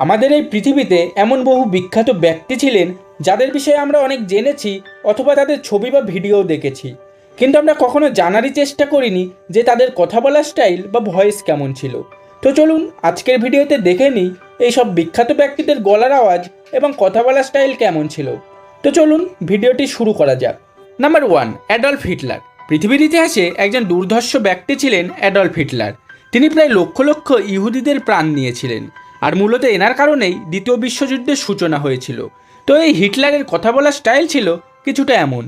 আমাদের এই পৃথিবীতে এমন বহু বিখ্যাত ব্যক্তি ছিলেন যাদের বিষয়ে আমরা অনেক জেনেছি অথবা তাদের ছবি বা ভিডিও দেখেছি। কিন্তু আমরা কখনো জানারই চেষ্টা করিনি যে তাদের কথা বলার স্টাইল বা ভয়েস কেমন ছিল। তো চলুন আজকের ভিডিওতে দেখে নিই এই সব বিখ্যাত ব্যক্তিদের গলার আওয়াজ এবং কথা বলার স্টাইল কেমন ছিল। তো চলুন ভিডিওটি শুরু করা যাক। Number one, Adolf Hitler. পৃথিবীর ইতিহাসে একজন দুর্ধর্ষ ব্যক্তি ছিলেন অ্যাডলফ হিটলার। তিনি প্রায় লক্ষ লক্ষ ইহুদিদের প্রাণ নিয়েছিলেন। আর মূলত এনার কারণেই দ্বিতীয় বিশ্বযুদ্ধের সূচনা হয়েছিল। তো এই হিটলারের কথা বলার স্টাইল ছিল কিছুটা এমন.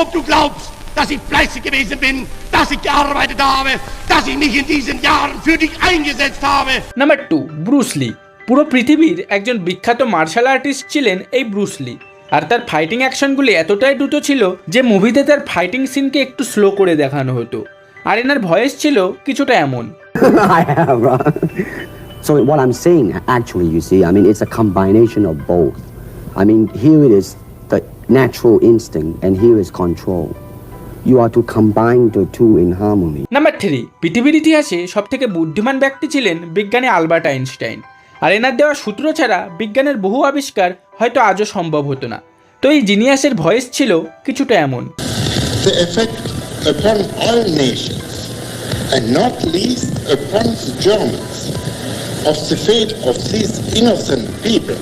Ob du glaubst, dass ich fleißig gewesen bin, dass ich gearbeitet habe, dass ich mich in diesen Jahren für dich eingesetzt habe. Number two Bruce Lee পুরো পৃথিবীর একজন বিখ্যাত মার্শাল আর্টিস্ট ছিলেন এই ব্রুসলি আর তার ফাইটিং অ্যাকশনগুলি এতটাই দ্রুত ছিল যে মুভিতে তার ফাইটিং সিনকে একটু স্লো করে দেখানো হতো। আর এনার ভয়েস ছিল কিছুটা এমন I have. uh, so what I'm saying, actually, you see, I mean, it's a combination of both. I mean, here it is the natural instinct, and here is control. You are to combine the two in harmony. Number three পৃথিবীর ইতিহাসে সবথেকে বুদ্ধিমান ব্যক্তি ছিলেন বিজ্ঞানী Albert Einstein আর এনার দেওয়া সূত্র ছাড়া বিজ্ঞানের বহু আবিষ্কার হয়তো আজও সম্ভব হতো না তো এই জিনিয়াসের ভয়েস ছিল কিছুটা এমন the effect upon all nations, and not least upon the Germans, of the fate of these innocent people.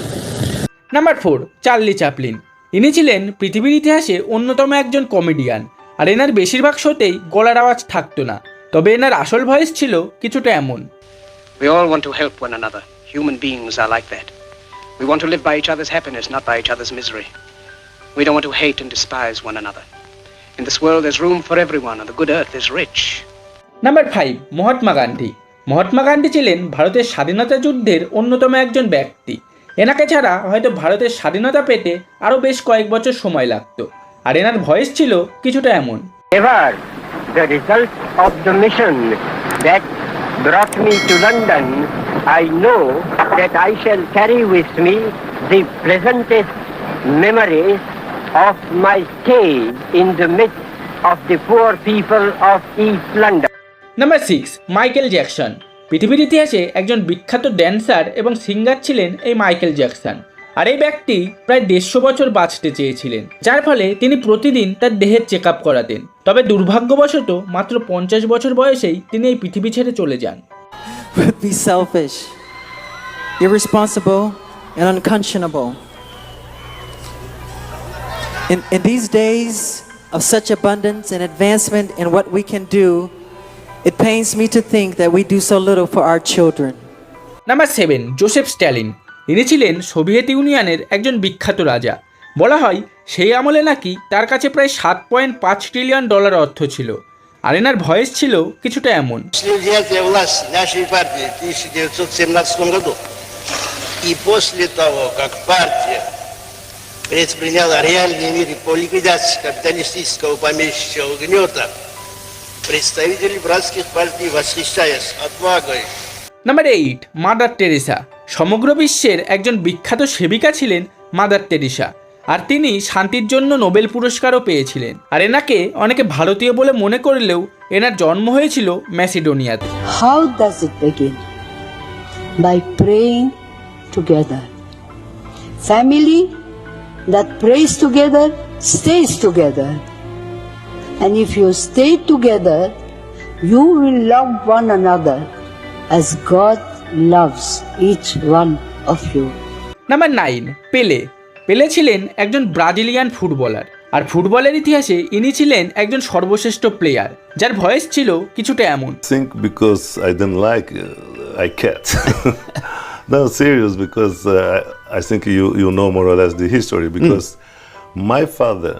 Number four Charlie Chaplin ইনি ছিলেন পৃথিবীর ইতিহাসে অন্যতম একজন কমেডিয়ান আর এনার বেশিরভাগ শোতেই গলার আওয়াজ থাকতো না তবে এনার আসল ভয়েস ছিল কিছুটা এমন We all want to help one another. Human beings are like that. We want to live by each other's happiness, not by each other's misery. We don't want to hate and despise one another. In this world, there's room for everyone, and the good earth is rich. Number five Mahatma Gandhi Mahatma Gandhi ছিলেন ভারতের স্বাধীনতা যুদ্ধের অন্যতম একজন ব্যক্তি। এনাকে ছাড়া হয়তো ভারতের স্বাধীনতা পেতে আরও বেশ কয়েক বছর সময় লাগত। আর এনার ভয়েস ছিল কিছুটা এমন। এবার the result of the mission that brought me to London I know that I shall carry with me the presentest memory of my stay in the of the poor people of east number six Michael Jackson পৃথিবীর ইতিহাসে একজন বিখ্যাত dancer এবং singer ছিলেন এই Michael Jackson আর এই ব্যক্তি প্রায় দেড়শো বছর বাঁচতে চেয়েছিলেন। যার ফলে তিনি প্রতিদিন তার দেহের চেক আপ করাতেন। তবে দুর্ভাগ্যবশত মাত্র পঞ্চাশ বছর বয়সেই তিনি এই পৃথিবী ছেড়ে চলে যান. In, in these days of such abundance and advancement in what we can do, it pains me to think that we do so little for our children. Number seven Joseph Stalin ইনি ছিলেন Soviet ইউনিয়নের একজন বিখ্যাত রাজা বলা হয় সেই আমলে নাকি তার কাছে প্রায় সাত পয়েন্ট পাঁচ ট্রিলিয়ন ডলার অর্থ ছিল আর এনার ভয়েস ছিল কিছুটা এমন После взятия власти нашей партии в 1917 году и после того, как партия предприняла реальные меры по ликвидации капиталистического помещичьего гнета, представители братских партий, восхищаясь отвагой নাম্বার এইট মাদার টেরেসা সমগ্র বিশ্বের একজন বিখ্যাত সেবিকা ছিলেন মাদার টেরেসা আর তিনি শান্তির জন্য নোবেল পুরস্কারও পেয়েছিলেন আর এনাকে অনেকে ভারতীয় বলে মনে করলেও এনার জন্ম হয়েছিল ম্যাসিডোনিয়াতে How does it begin? By praying together. Family that prays together stays together. And if you stay together, you will love one another as God loves each one of you. Number 9. Pele. পেলে ছিলেন একজন Brazilian footballer আর ফুটবলের ইতিহাসে ইনি ছিলেন একজন সর্বশ্রেষ্ঠ player যার ভয়েস ছিল কিছুটা এমন think because I don't like I catch no serious because I think you you know more or less the history because my father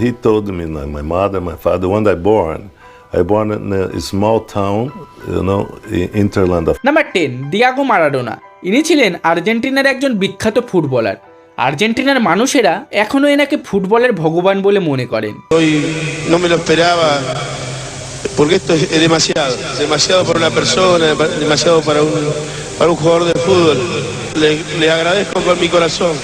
he told me my mother my father when I born I born in a small town you know in interland of number ten Diego Maradona ইনি ছিলেন আর্জেন্টিনার একজন বিখ্যাত footballer আর্জেন্টিনার মানুষেরা এখনও এনাকে ফুটবলের ভগবান বলে মনে করেন Hoy no me lo esperaba, porque esto es es demasiado, demasiado para una persona, demasiado para un, para un jugador de fútbol. Le, le agradezco con mi corazón.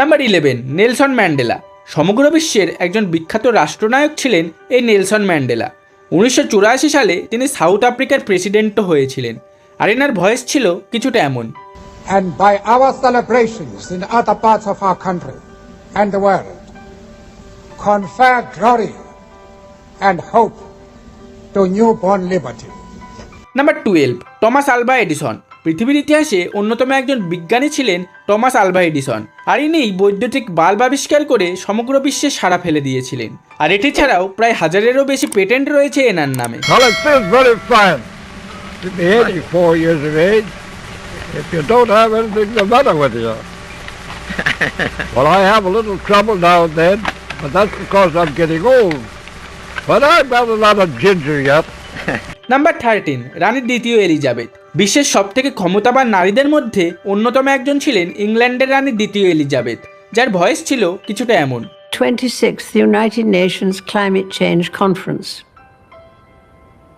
Number eleven Nelson Mandela সমগ্র বিশ্বের একজন বিখ্যাত রাষ্ট্রনায়ক ছিলেন এই Nelson Mandela উনিশশো চুরাশি সালে তিনি সাউথ আফ্রিকার প্রেসিডেন্টও হয়েছিলেন আর এনার ভয়েস ছিল কিছুটা এমন and by our celebrations in other parts of our country and the world, confer glory and hope to newborn liberty. Number twelve Thomas Alva Edison পৃথিবীর ইতিহাসে অন্যতম একজন বিজ্ঞানী ছিলেন টমাস আলভা এডিসন আর ইনি বৈদ্যুতিক বাল্ব আবিষ্কার করে সমগ্র বিশ্বে সাড়া ফেলে দিয়েছিলেন। আর এটি ছাড়াও প্রায় হাজারেরও বেশি পেটেন্ট রয়েছে এনার নামে। নাম্বার থার্টিন রানীর দ্বিতীয় এলিজাবেথ। বিশ্বের সব থেকে ক্ষমতাবান নারীদের মধ্যে অন্যতম একজন ছিলেন ইংল্যান্ডের রানী দ্বিতীয় এলিজাবেথ যার ভয়েস ছিল কিছুটা এমন 26th United Nations Climate Change Conference.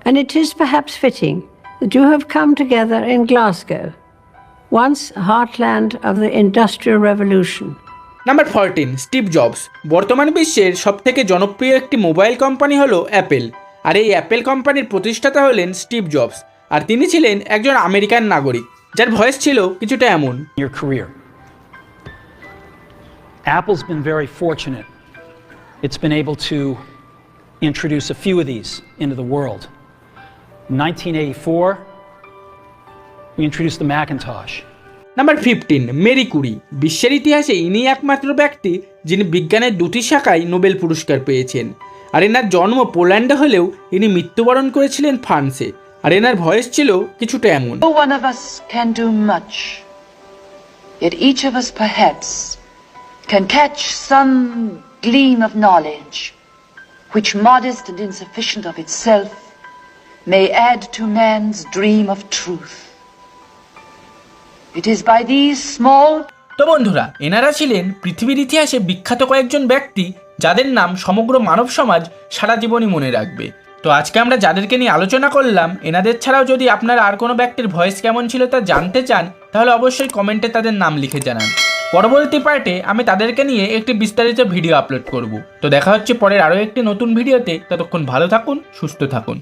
And it is perhaps fitting that you have come together in Glasgow, once heartland of the Industrial Revolution. Number fourteen Steve Jobs বর্তমান বিশ্বের সবথেকে জনপ্রিয় একটি মোবাইল কোম্পানি হলো Apple আর এই Apple কোম্পানির প্রতিষ্ঠাতা হলেন স্টিভ জবস আর তিনি ছিলেন একজন আমেরিকান নাগরিক যার ভয়েস ছিল কিছুটা এমন your career. Apple's been very fortunate. It's been able to introduce a few of these into the world. In 1984, we introduced the Macintosh. Number fifteen Marie Curie বিশ্বের ইতিহাসে ইনি একমাত্র ব্যক্তি যিনি বিজ্ঞানের দুটি শাখায় নোবেল পুরস্কার পেয়েছেন আর এনার জন্ম পোল্যান্ডে হলেও ইনি মৃত্যুবরণ করেছিলেন ফ্রান্সে আর এনার ভয়েস ছিল কিছুটা এমন No one of us can do much, yet each of us perhaps can catch some gleam of knowledge, which modest and insufficient of itself may add to man's dream of truth. It is by these small তো বন্ধুরা এনারা ছিলেন পৃথিবীর ইতিহাসে বিখ্যাত কয়েকজন ব্যক্তি যাদের নাম সমগ্র মানব সমাজ সারা জীবনই মনে রাখবে তো আজকে আমরা যাদেরকে নিয়ে আলোচনা করলাম, এনাদের ছাড়াও যদি আপনার আর কোনো ব্যক্তির ভয়েস কেমন ছিল তা জানতে চান, তাহলে অবশ্যই কমেন্টে তাদের নাম লিখে জানান। পরবর্তী পার্টে আমি তাদেরকে নিয়ে একটি বিস্তারিত ভিডিও আপলোড করব। তো দেখা হচ্ছে পরের আরও একটি নতুন ভিডিওতে ততক্ষণ ভালো থাকুন, সুস্থ থাকুন।